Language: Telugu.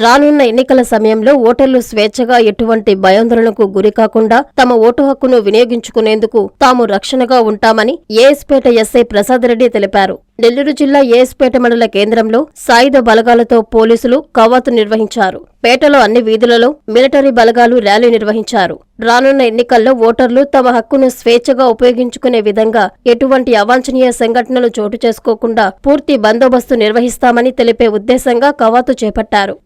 రానున్న ఎన్నికల సమయంలో ఓటర్లు స్వేచ్ఛగా ఎటువంటి భయాందోళనకు గురికాకుండా తమ ఓటు హక్కును వినియోగించుకునేందుకు తాము రక్షణగా ఉంటామని ఏఎస్పేట ఎస్ఐ ప్రసాద్ రెడ్డి తెలిపారు. నెల్లూరు జిల్లా ఏఎస్పేట మండల కేంద్రంలో సాయుధ బలగాలతో పోలీసులు కవాతు నిర్వహించారు. పేటలో అన్ని వీధులలో మిలిటరీ బలగాలు ర్యాలీ నిర్వహించారు. రానున్న ఎన్నికల్లో ఓటర్లు తమ హక్కును స్వేచ్ఛగా ఉపయోగించుకునే విధంగా ఎటువంటి అవాంఛనీయ సంఘటనలు చోటు చేసుకోకుండా పూర్తి బందోబస్తు నిర్వహిస్తామని తెలిపే ఉద్దేశంగా కవాతు చేపట్టారు.